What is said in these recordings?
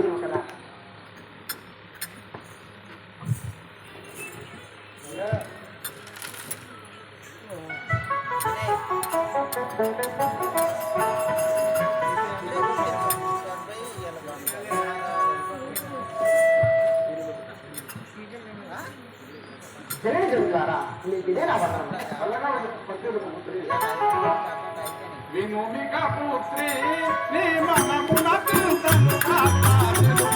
ఉన్నాం కదా. జనరేషన్ ద్వారా మీకు ఇదే నా మీ మమ్మీ కాపుత్రి మీ మనకు నాకు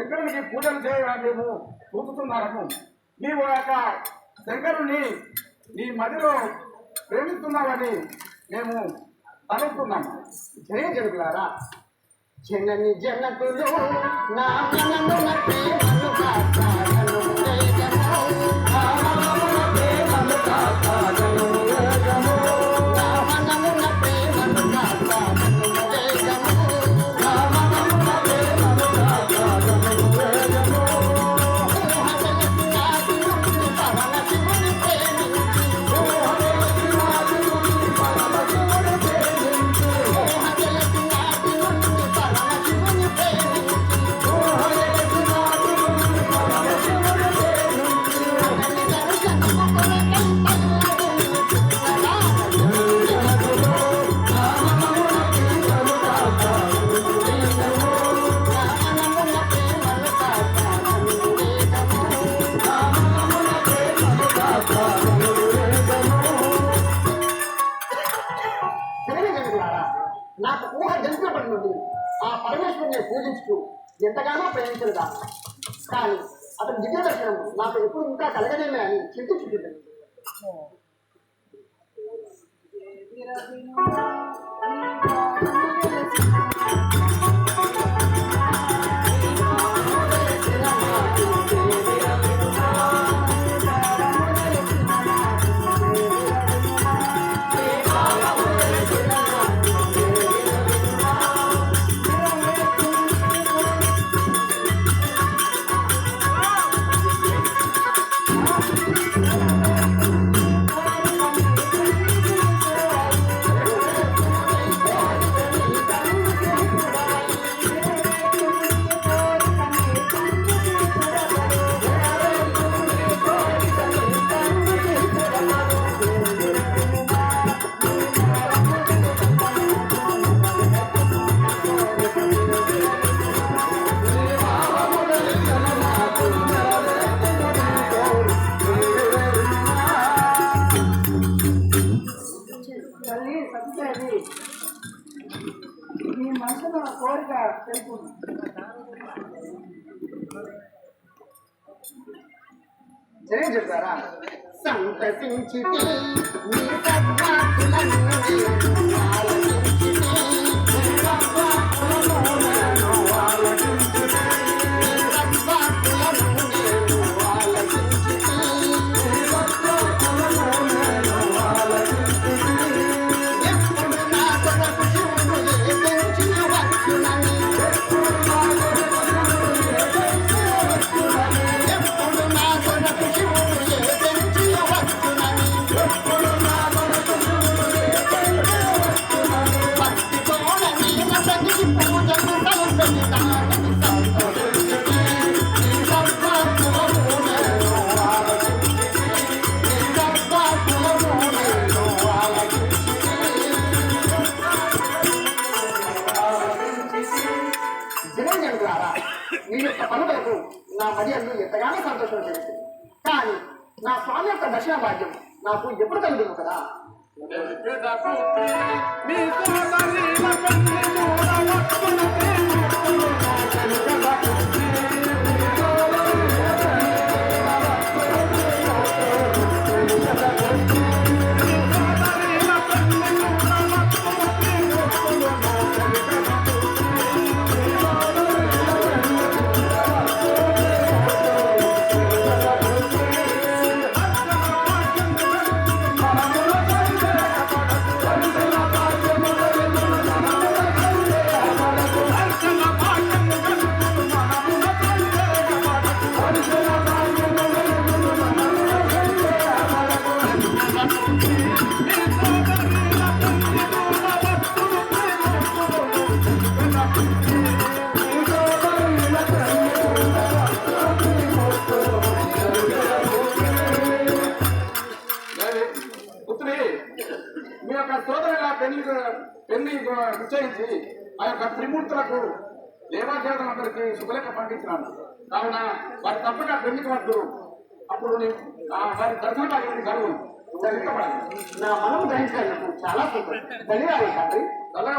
శంకరునికి పూజలు చేయడానికి చూపుతున్నారు నీవు యొక్క శంకరుని నీ మదిలో ప్రేమిస్తున్నావని మేము తలుపుతున్నాము జయ జరుగులారా జనని జనకులు నా మనము పరమేశ్వరుని పూజించుతూ ఎంతగానో ప్రేమించదుగా కానీ అతని దివ్య దర్శనం నాకు ఎప్పుడు ఇంకా కలగలేమే అని చింతించుకుంటుంది Thank you. మనసులో కోరిక తెలుపుతుంది చెప్తారా సంతసించి నీ యొక్క పనులకు నా మరి అన్ని ఎంతగానో సంతోషం కలిగింది. కానీ నా స్వామి యొక్క దర్శన భాగ్యం నాకు ఎప్పుడు కలిగింది కదా? మీ యొక్క సోదరుల పెళ్ళి పెళ్ళి నిశ్చయించి ఆ యొక్క త్రిమూర్తులకు దేవాదేవతలందరికీ శుభలేఖ పండించినాను కావున వారి తప్పక పెళ్ళికి వద్దు. అప్పుడు నీ- వారి దర్శన భాగ్యం కలుగు ఇష్టపడాలి నా మనం గ్రహించినందుకు చాలా సంతోషం ధన్యవాదాలు తండ్రి. நல்லா